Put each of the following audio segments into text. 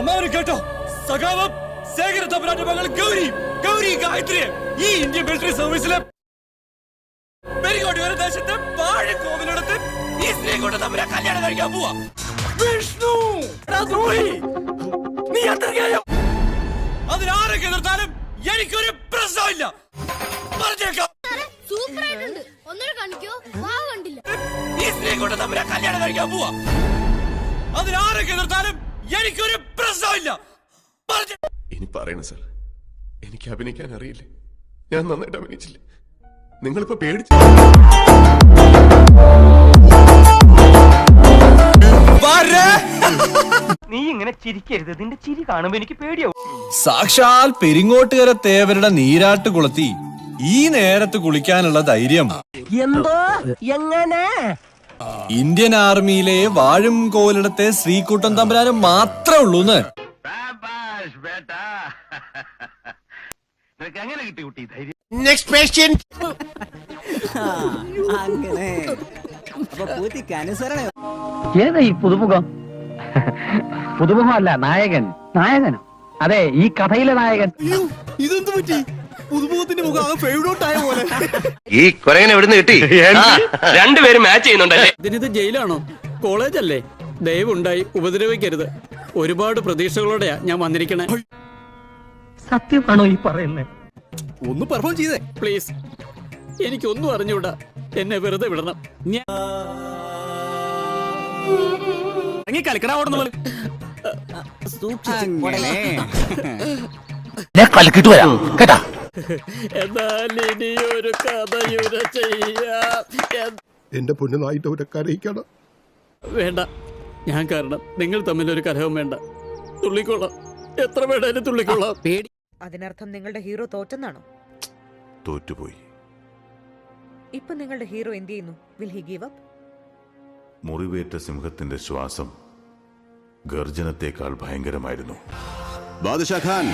അമ്മാവന് കേട്ടോ? സഖാവം ശേഖര തമ്പുരാന്റെ മകൾ ഗൗരി ഗൗരി ഗായത്രിയെ ഈ ഇന്ത്യൻ മിലിറ്ററി സർവീസിലെ പെരിങ്ങോട്ട് ദേശത്തെ ദേശത്ത് വാഴക്കോവിലടുത്ത് ഈ സ്ത്രീ കൊണ്ട് തമ്മിലെ കല്യാണം കഴിക്കാൻ പോവാ. വിഷ്ണു! നീ അത്രയ്ക്കായോ അതിനാരൊക്കെ എതിർത്താലും എനിക്കൊരു പ്രശ്നമില്ല പറഞ്ഞേക്കാം. സൂപ്പർ ആയിട്ടുണ്ട് ഒന്നൂടെ കാണിക്കോ? വാ കണ്ടില്ല. ഈ സ്ത്രീ കൊണ്ട് തമ്മിലെ കല്യാണം കഴിക്കാൻ പോവാ. അതിനാരൊക്കെ എതിർത്താലും എനിക്കൊരു പ്രശ്നമില്ല ഇനി പറയണ സാർ. എനിക്ക് അഭിനയിക്കാൻ അറിയില്ലേ? ഞാൻ നന്നായിട്ട് അഭിനയിച്ചില്ലേ? നിങ്ങളിപ്പോ പേടിച്ചു നീ ഇങ്ങനെ ചിരിക്കരുത്. നിന്റെ ചിരി കാണുമ്പോ എനിക്ക് പേടിയാവും. സാക്ഷാൽ പെരിങ്ങോട്ടുകര തേവരുടെ നീരാട്ട് കുളത്തി ഈ നേരത്ത് കുളിക്കാനുള്ള ധൈര്യം. എന്തോ എങ്ങനെ? ഇന്ത്യൻ ആർമിയിലെ വാഴും കോലിടത്തെ ശ്രീക്കൂട്ടം തമ്പുരാനും മാത്രമേ ഉള്ളൂന്ന് അങ്ങനെ. പൂത്തിക്ക് അനുസരണ ഏതാ ഈ പുതുമുഖം? പുതുമുഖമല്ല നായകൻ. നായകൻ അതെ ഈ കഥയിലെ നായകൻ. ഇതെന്ത് പറ്റി? പുതുമുഖത്തിന്റെ മുഖം ആകെ ഫെയ്ഡ് ഔട്ട് ആയ പോലെ. ഈ കൊരങ്ങനെ എവിടുന്ന് കിട്ടി? രണ്ടുപേരും മാച്ച് ചെയ്യുന്നുണ്ടല്ലേ? ഇതിനിത് ജയിലാണോ? കോളേജ് അല്ലേ ദയവുണ്ടായി ഉപദ്രവിക്കരുത്. ഒരുപാട് പ്രതീക്ഷകളോടെയാ ഞാൻ വന്നിരിക്കണേ. സത്യമാണോ ഈ പറയുന്നത് ഒന്ന് പെർഫോം ചെയ്തേ. പ്ലീസ് എനിക്കൊന്നും അറിഞ്ഞൂടാ. എന്നെ വെറുതെ വിടണം. ഞാൻ നമ്മൾ അങ്ങനെ. ഞാൻ കലക്കിട്ട് വരാം. കേട്ടാ? എന്നാൽ ഇനിയൊരു കഥയുര ചെയ്യാം. എന്റെ പൊന്നുനായിട്ട് ഒരു കരയിക്കണം. വേണ്ട. ഞാൻ കാരണം നിങ്ങൾ തമ്മിൽ ഒരു കലഹവും വേണ്ട. തുള്ളിക്കൊള്ളാം എത്ര വേണേലും തുള്ളിക്കൊള്ളാം പേടി. അതിനർത്ഥം നിങ്ങളുടെ ഹീറോ തോറ്റെന്നാണോ? തോറ്റുപോയി. ഇപ്പൊ നിങ്ങളുടെ ഹീറോ എന്ത് ചെയ്യുന്നു? വിൽ ഹി ഗീവ് അപ്പ് മുറിവേറ്റ സിംഹത്തിന്റെ ശ്വാസം ഗർജനത്തെക്കാൾ ഭയങ്കരമായിരുന്നു. ബാദുഷാ ഖാൻ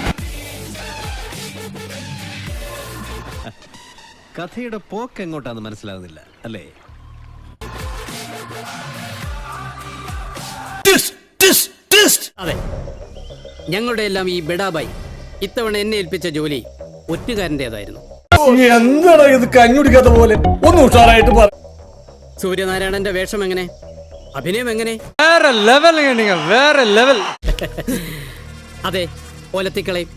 കഥയുടെ പോക്ക് എങ്ങോട്ടാന്ന് മനസ്സിലാകുന്നില്ല അല്ലേ? അതെ. ഞങ്ങളുടെ എല്ലാം ഈ ബെഡാബായി ഇത്തവണ എന്നെ ഏൽപ്പിച്ച ജോലി ഒറ്റുകാരന്റെതായിരുന്നു. എന്താണ് ഇത് കഞ്ഞുടിക്കാത്ത പോലെ? ഒന്ന് ഉഷാറായിട്ട് പറ. സൂര്യനാരായണന്റെ വേഷം എങ്ങനെ? അഭിനയം എങ്ങനെ? വേറെ ലെവൽ വേറെ ലെവൽ അതെ ഒലത്തിക്കളയും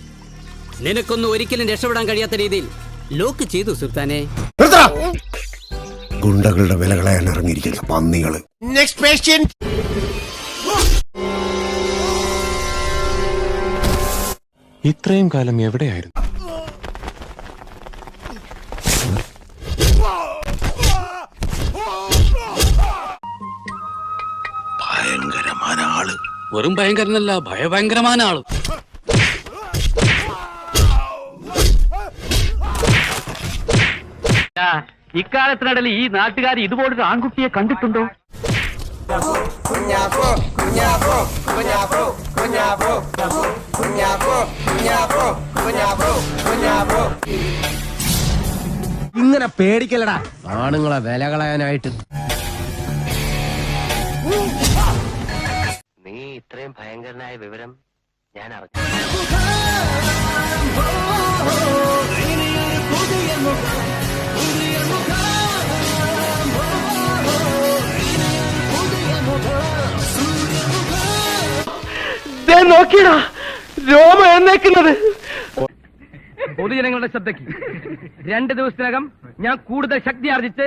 നിനക്കൊന്നും ഒരിക്കലും രക്ഷപ്പെടാൻ കഴിയാത്ത രീതിയിൽ ലോക്ക് ചെയ്തു സുൽത്താനെ. ഗുണ്ടകളുടെ വില കളയാൻ ഇറങ്ങിയിരിക്കുന്ന പന്നികൾ ഇത്രയും കാലം എവിടെയായിരുന്നു? ഭയങ്കരമായ ആൾ വെറും ഭയങ്കരനല്ല ഭയഭയങ്കരമായ ആൾ ഇക്കാലത്തിനിടയിൽ ഈ നാട്ടുകാർ ഇതുപോലൊരു ആൺകുട്ടിയെ കണ്ടിട്ടുണ്ടോ ഇങ്ങനെ പേടിക്കലടാ ആണുങ്ങളെ വില കളയാനായിട്ട് നീ ഇത്രയും ഭയങ്കരനായ വിവരം ഞാൻ അറിഞ്ഞു നോക്കിയടാ രോമ എന്നേക്കുന്നത് പൊതുജനങ്ങളുടെ ശ്രദ്ധയ്ക്ക്. രണ്ട് ദിവസത്തിനകം ഞാൻ കൂടുതൽ ശക്തി ആർജിച്ച്